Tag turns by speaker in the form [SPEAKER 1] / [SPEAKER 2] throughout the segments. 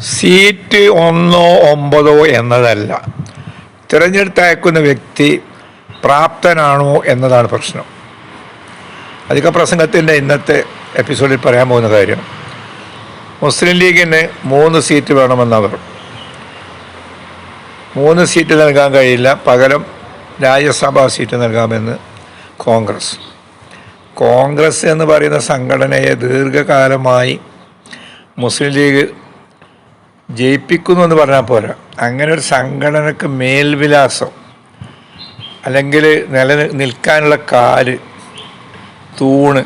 [SPEAKER 1] Seat ഒന്നോ ഒമ്പതോ എന്നതല്ല. തിരഞ്ഞെടുത്തയക്കുന്ന വ്യക്തി പ്രാപ്തനാണോ എന്നതാണ് പ്രശ്നം. അധിക പ്രസംഗത്തിന്റെ ഇന്നത്തെ എപ്പിസോഡിൽ പറയാൻ പോകുന്ന കാര്യം മുസ്ലിം ലീഗിന് മൂന്ന് സീറ്റ് വേണമെന്നവർ. മൂന്ന് സീറ്റ് നൽകാൻ കഴിയില്ല പകരം രാജ്യസഭാ സീറ്റ് നൽകാമെന്ന് കോൺഗ്രസ്. കോൺഗ്രസ് എന്ന് പറയുന്ന സംഘടനയെ ദീർഘകാലമായി മുസ്ലിം ലീഗ് ജയിപ്പിക്കുന്നു എന്ന് പറഞ്ഞാൽ പോരാ. അങ്ങനെ ഒരു സംഘടനക്ക് മേൽവിലാസം അല്ലെങ്കിൽ നില നിൽക്കാനുള്ള കാൽ തൂണ്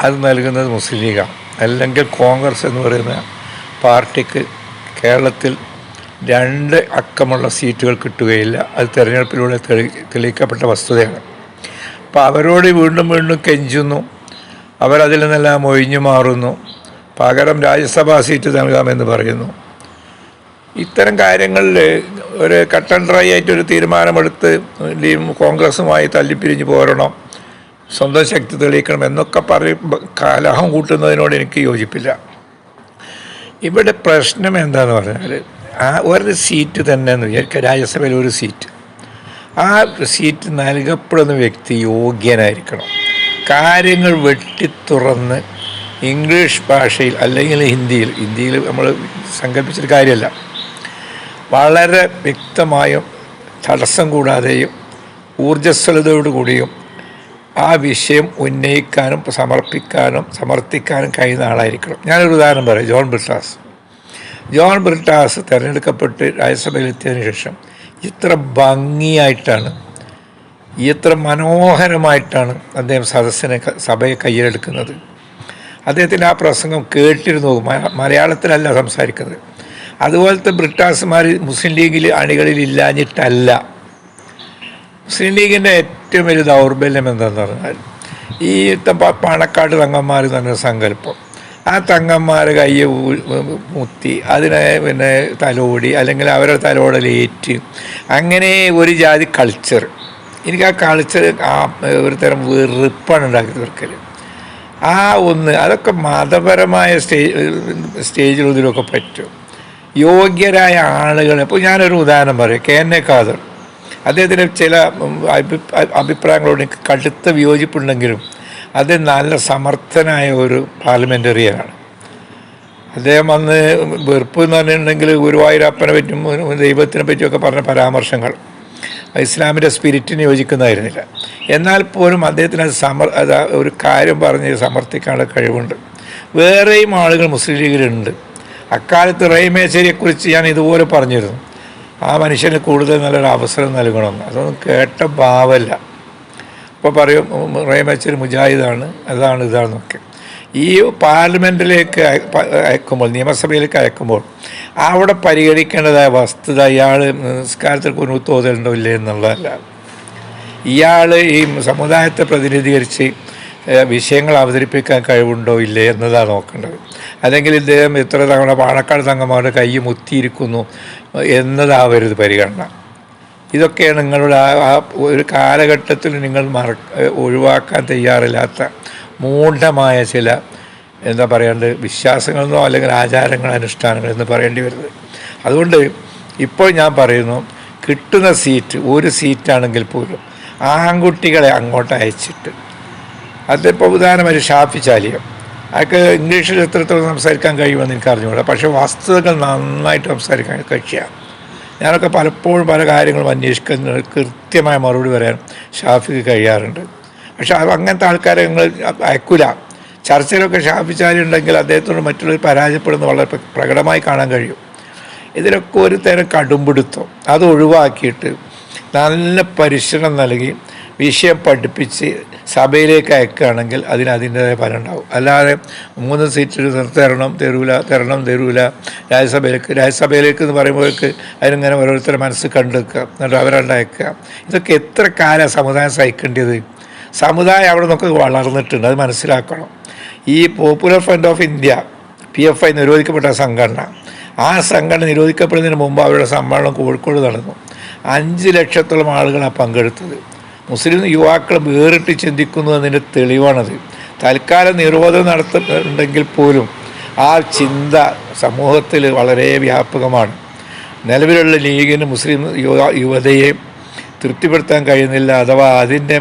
[SPEAKER 1] അത് നൽകുന്നത് മുസ്ലിം ലീഗാണ്. അല്ലെങ്കിൽ കോൺഗ്രസ് എന്ന് പറയുന്ന പാർട്ടിക്ക് കേരളത്തിൽ രണ്ട് അക്കമുള്ള സീറ്റുകൾ കിട്ടുകയില്ല. അത് തിരഞ്ഞെടുപ്പിലൂടെ തെളി തെളിയിക്കപ്പെട്ട വസ്തുതയാണ്. അപ്പോൾ അവരോട് വീണ്ടും വീണ്ടും കെഞ്ചുന്നു. അവരതിൽ നിന്നെല്ലാം ഒഴിഞ്ഞു മാറുന്നു. പകരം രാജ്യസഭാ സീറ്റ് നൽകാമെന്ന് പറയുന്നു. ഇത്തരം കാര്യങ്ങളിൽ ഒരു കട്ടൻ ഡ്രൈ ആയിട്ടൊരു തീരുമാനമെടുത്ത് കോൺഗ്രസുമായി തല്ലിപ്പിരിഞ്ഞ് പോരണം സ്വന്തം ശക്തി തെളിയിക്കണം എന്നൊക്കെ പറയും കലഹം കൂട്ടുന്നതിനോട് എനിക്ക് യോജിപ്പില്ല. ഇവിടെ പ്രശ്നം എന്താന്ന് പറഞ്ഞാൽ ആ ഒരു സീറ്റ് തന്നെ എന്ന് വിചാരിക്കുക രാജ്യസഭയിൽ ഒരു സീറ്റ്. ആ സീറ്റ് നൽകപ്പെടുന്ന വ്യക്തി യോഗ്യനായിരിക്കണം. കാര്യങ്ങൾ വെട്ടിത്തുറന്ന് ഇംഗ്ലീഷ് ഭാഷയിൽ അല്ലെങ്കിൽ ഹിന്ദിയിൽ ഹിന്ദിയിൽ നമ്മൾ സങ്കല്പിച്ചൊരു കാര്യമല്ല. വളരെ വ്യക്തമായും തടസ്സം കൂടാതെയും ഊർജസ്വലതയോടുകൂടിയും ആ വിഷയം ഉന്നയിക്കാനും സമർപ്പിക്കാനും സമർത്ഥിക്കാനും കഴിയുന്ന ആളായിരിക്കണം. ഞാനൊരു ഉദാഹരണം പറയാം. ജോൺ ബ്രിട്ടാസ്. ജോൺ ബ്രിട്ടാസ് തിരഞ്ഞെടുക്കപ്പെട്ട് രാജ്യസഭയിലെത്തിയതിനു ശേഷം ഇത്ര ഭംഗിയായിട്ടാണ് ഇത്ര മനോഹരമായിട്ടാണ് അദ്ദേഹം സദസ്സിനെ സഭയെ കയ്യിലെടുക്കുന്നത്. അദ്ദേഹത്തിന്റെ ആ പ്രസംഗം കേട്ടിരുന്നു. മലയാളത്തിലല്ല സംസാരിക്കുന്നത്. അതുപോലത്തെ ബ്രിട്ടാസുമാർ മുസ്ലിം ലീഗിൽ അണികളിൽ ഇല്ലാഞ്ഞിട്ടല്ല. മുസ്ലിം ലീഗിന്റെ ഏറ്റവും വലിയ ദൗർബല്യം എന്താണെന്ന് പറഞ്ഞാൽ ഈ പാണക്കാട് തങ്ങന്മാർ എന്ന് പറഞ്ഞ സങ്കല്പം. ആ തങ്ങന്മാർ കയ്യെ മുത്തി അതിനെ പിന്നെ തലോടി അല്ലെങ്കിൽ അവരുടെ തലോടലേറ്റ് അങ്ങനെ ഒരു ജാതി കൾച്ചർ എനിക്ക് ആ കൾച്ചർ ആ ഒരു തരം വെറുപ്പാണ് ഉണ്ടാക്കി തീർക്കൽ ആ ഒന്ന് അതൊക്കെ മതപരമായ സ്റ്റേജ് സ്റ്റേജിൽ ഇതിലൊക്കെ പറ്റും. യോഗ്യരായ ആളുകൾ ഇപ്പോൾ ഞാനൊരു ഉദാഹരണം പറയാം കെ എൻ എ ഖാദർ. അദ്ദേഹത്തിന് ചില അഭി അഭിപ്രായങ്ങളോട് എനിക്ക് കടുത്ത വിയോജിപ്പുണ്ടെങ്കിലും അത് നല്ല സമർത്ഥനായ ഒരു പാർലമെന്ററിയാണ് അദ്ദേഹം അന്ന് വെറുപ്പ് എന്ന് പറഞ്ഞിട്ടുണ്ടെങ്കിൽ ഗുരുവായൂരപ്പനെ പറ്റും ദൈവത്തിനെ പറ്റിയൊക്കെ പറഞ്ഞ പരാമർശങ്ങൾ ഇസ്ലാമിന്റെ സ്പിരിറ്റിന് യോജിക്കുന്നതായിരുന്നില്ല. എന്നാൽ പോലും അദ്ദേഹത്തിന് അത് സമർ അത് ഒരു കാര്യം പറഞ്ഞ് സമർത്ഥിക്കാനുള്ള കഴിവുണ്ട്. വേറെയും ആളുകൾ മുസ്ലിം ലീഗിലുണ്ട്. അക്കാലത്ത് റൈമേശ്വരിയെക്കുറിച്ച് ഞാൻ ഇതുപോലെ പറഞ്ഞിരുന്നു. ആ മനുഷ്യന് കൂടുതൽ നല്ലൊരു അവസരം നൽകണമെന്ന്. അതൊന്നും കേട്ട ഭാവമല്ല. ഇപ്പോൾ പറയും റൈമേശ്വരി മുജാഹിദാണ് അതാണ് ഇതാണെന്നൊക്കെ. ഈ പാർലമെന്റിലേക്ക് അയ- അയക്കുമ്പോൾ നിയമസഭയിലേക്ക് അയക്കുമ്പോൾ അവിടെ പരിഗണിക്കേണ്ടതായ വസ്തുത അയാൾ നിസ്കാരത്തിൽ കുരുത്തോതലുണ്ടോ തോതലുണ്ടോ ഇല്ലേ എന്നുള്ളതല്ല. ഇയാൾ ഈ സമുദായത്തെ പ്രതിനിധീകരിച്ച് വിഷയങ്ങൾ അവതരിപ്പിക്കാൻ കഴിവുണ്ടോ ഇല്ലേ എന്നതാണ് നോക്കേണ്ടത്. അല്ലെങ്കിൽ ഇദ്ദേഹം എത്ര തവണ പാണക്കാട് തങ്ങന്മാരുടെ കൈ മുത്തിയിരിക്കുന്നു എന്നതാവരുത് പരിഗണന. ഇതൊക്കെയാണ് നിങ്ങളുടെ ആ ഒരു കാലഘട്ടത്തിൽ നിങ്ങൾ മറ ഒഴിവാക്കാൻ തയ്യാറില്ലാത്ത മൂഢമായ ചില എന്താ പറയേണ്ടത് വിശ്വാസങ്ങളെന്നോ അല്ലെങ്കിൽ ആചാരങ്ങൾ അനുഷ്ഠാനങ്ങൾ എന്ന് പറയേണ്ടി വരുന്നത്. അതുകൊണ്ട് ഇപ്പോൾ ഞാൻ പറയുന്നു കിട്ടുന്ന സീറ്റ് ഒരു സീറ്റാണെങ്കിൽ പോലും ആൺകുട്ടികളെ അങ്ങോട്ട് അയച്ചിട്ട്. അതിപ്പോൾ ഉദാഹരണമായി ഷാഫി ചാലിയം. അയാൾക്ക് ഇംഗ്ലീഷിൽ എത്രത്തോളം സംസാരിക്കാൻ കഴിയുമെന്ന് എനിക്ക് അറിഞ്ഞുകൂടാ പക്ഷേ വസ്തുതകൾ നന്നായിട്ട് സംസാരിക്കാൻ കക്ഷിയാണ്. ഞാനൊക്കെ പലപ്പോഴും പല കാര്യങ്ങളും അന്വേഷിക്കുന്ന കൃത്യമായ മറുപടി പറയാൻ ഷാഫിക്ക് കഴിയാറുണ്ട്. പക്ഷേ അങ്ങനത്തെ ആൾക്കാരെ ഞങ്ങൾ അയക്കൂല. ചർച്ചയിലൊക്കെ ഷാഫി ഉണ്ടെങ്കിൽ അദ്ദേഹത്തോട് മറ്റുള്ളവർ പരാജയപ്പെടുന്നത് വളരെ പ്രകടമായി കാണാൻ കഴിയും. ഇതിലൊക്കെ ഒരു തരം കടുംപിടുത്തം. അത് ഒഴിവാക്കിയിട്ട് നല്ല പരിശീലനം നൽകി വിഷയം പഠിപ്പിച്ച് സഭയിലേക്ക് അയക്കുകയാണെങ്കിൽ അതിന് അതിന്റെതായ ഫലം ഉണ്ടാവും അല്ലാതെ മൂന്ന് സീറ്റ് തരണം തരൂല തരണം തരൂല രാജ്യസഭയിലേക്ക് രാജ്യസഭയിലേക്ക് എന്ന് പറയുമ്പോഴേക്ക് അതിനിങ്ങനെ ഓരോരുത്തരുടെ മനസ്സ് കണ്ടെക്കുക എന്നിട്ട് അവരണ്ട് അയക്കുക. ഇതൊക്കെ എത്ര കാലം സമുദായം സഹിക്കേണ്ടത്? സമുദായം അവിടെ നിന്നൊക്കെ വളർന്നിട്ടുണ്ട് അത് മനസ്സിലാക്കണം. ഈ popular front of India P F I നിരോധിക്കപ്പെട്ട സംഘടന ആ സംഘടന നിരോധിക്കപ്പെടുന്നതിന് മുമ്പ് അവരുടെ സമ്മേളനം കോഴിക്കോട് നടന്നു. അഞ്ച് ലക്ഷത്തോളം ആളുകളാണ് പങ്കെടുത്തത്. മുസ്ലിം യുവാക്കൾ വേറിട്ട് ചിന്തിക്കുന്നു എന്നതിന്റെ തെളിവാണത്. തൽക്കാലം നിരോധനം നടത്തുന്നുണ്ടെങ്കിൽ പോലും ആ ചിന്ത സമൂഹത്തിൽ വളരെ വ്യാപകമാണ്. നിലവിലുള്ള ലീഗിന് മുസ്ലിം യുവ യുവതയെ തൃപ്തിപ്പെടുത്താൻ കഴിയുന്നില്ല അഥവാ അതിന്റെ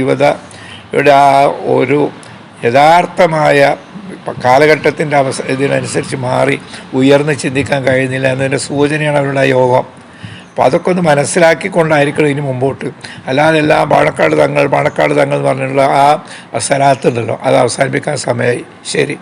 [SPEAKER 1] യുവതയുടെ ആ ഒരു യഥാർത്ഥമായ കാലഘട്ടത്തിന്റെ അവസ ഇതിനനുസരിച്ച് മാറി ഉയർന്ന് ചിന്തിക്കാൻ കഴിയുന്നില്ല എന്നതിന്റെ സൂചനയാണ് അവരുടെ യോഗം. അപ്പോൾ അതൊക്കെ ഒന്ന് മനസ്സിലാക്കിക്കൊണ്ടായിരിക്കണം ഇനി മുമ്പോട്ട്. അല്ലാതെ എല്ലാം പാണക്കാട് തങ്ങൾ പാണക്കാട് തങ്ങൾ എന്ന് പറഞ്ഞിട്ടുള്ള ആ സ്ഥലത്തുണ്ടല്ലോ. അത് അവസാനിപ്പിക്കാൻ സമയമായി. ശരി.